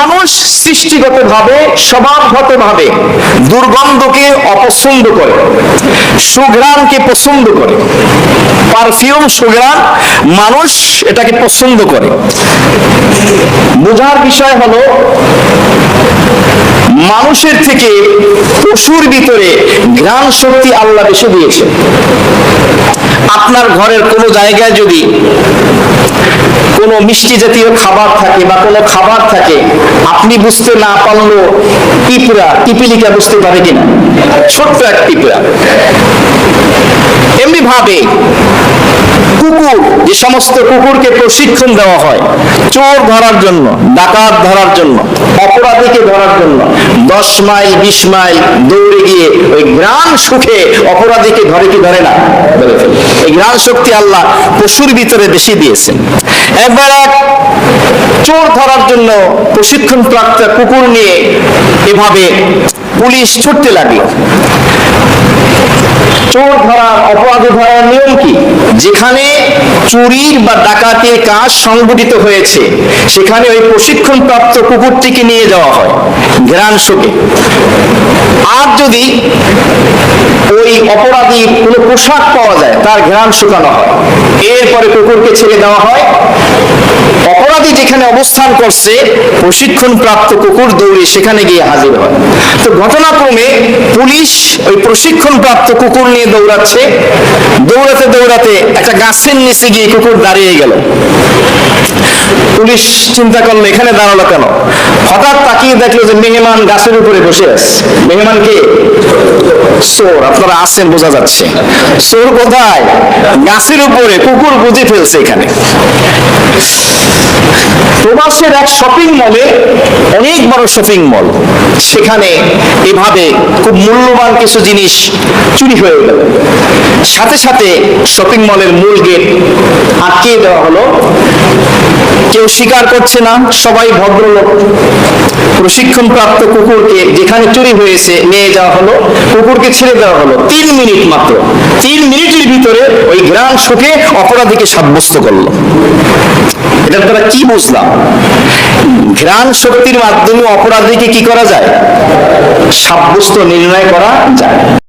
মানুষ সৃষ্টিগতভাবে, স্বভাবগতভাবে দুর্গন্ধকে অপছন্দ করে, সুঘ্রাণকে পছন্দ করে। পারফিউম, সুঘ্রাণ মানুষ এটাকে পছন্দ করে। বোঝার বিষয় হলো, মানুষের থেকে পশুর ভিতরে ঘ্রাণ শক্তি আল্লাহ বেশি দিয়েছে। আপনার ঘরের কোনো জায়গায় যদি কোনো মিষ্টি জাতীয় খাবার থাকে বা কোনো খাবার থাকে, আপনি বুঝতে না পারল পিঁপড়া পিপিলিকা বুঝতে পারে কিনা? ছোট্ট এক পিঁপড়া এমনি ভাবে কুকুর, যে সমস্ত কুকুরকে প্রশিক্ষণ দেওয়া হয়, চোর ধরার জন্য, ডাকাত ধরার জন্য, অপরাধীকে ধরার জন্য, দশ মাইল, বিশ মাইল দৌড়ে গিয়ে ওই গ্রাম সুখে অপরাধীকে ধরে কি ধরে না। এই গ্রাম শক্তি আল্লাহ পশুর ভিতরে বেশি দিয়েছেন। একবার এক চোর ধরার জন্য প্রশিক্ষণ প্রাপ্ত কুকুর নিয়ে এভাবে পুলিশ ছুটতে লাগল। চোর ধরার অপরাধী ধরার নিয়ম কি? যেখানে চুরির বা ডাকাতির কাজ সংঘটিত হয়েছে, সেখানে ওই প্রশিক্ষণ প্রাপ্ত কুকুরটিকে নিয়ে যাওয়া হয় ঘ্রাণ শোকে। আর যদি ওই অপরাধী কোনো পোশাক পাওয়া যায়, তার ঘ্রাণ শুকানো হয়। এরপরে কুকুরকে ছেড়ে দেওয়া হয়। অপরাধী যেখানে অবস্থান করছে প্রশিক্ষণ প্রাপ্ত কুকুর দৌড়ে সেখানে গিয়ে হাজির হয়। তো ঘটনাক্রমে পুলিশ ওই প্রশিক্ষণ প্রাপ্ত কুকুর নিয়ে দৌড়াচ্ছে। দৌড়াতে দৌড়াতে একটা গাছের নিচে গিয়ে কুকুর দাঁড়িয়ে গেল। পুলিশ চিন্তা করল, এখানে দাঁড়াল কেন? হঠাৎ তাকিয়ে দেখল যে মেহমান গাছের উপরে বসে আছে। মেহমান কে? চোর, আপনারা আছেন, বোঝা যাচ্ছে। চোর কোথায়? গাছের উপরে, কুকুর বুঝে ফেলছে এখানে। প্রবাসের এক শপিং মলে অনেক বড় শপিং মল সেখানে এভাবে খুব মূল্যবান কিছু জিনিস চুরি হয়ে গেল। সাথে সাথে শপিং মলের মূল গেট আটকে দেওয়া হলো। কেউ স্বীকার করছে না, সবাই ভদ্রলোক। প্রশিক্ষণ প্রাপ্ত কুকুরকে যেখানে চুরি হয়েছে নিয়ে যাওয়া হলো। কুকুরকে ছেড়ে দেওয়া হলো তিন মিনিট মাত্র। তিন মিনিটের ভিতরে ওই গ্রাম সুখে অপরাধীকে সাব্যস্ত করল। এটার দ্বারা কি বুঝলাম? ঘ্রাণ শক্তির মাধ্যমে অপরাধীকে কি করা যায়? সাব্যস্ত, নির্ণয় করা যায়।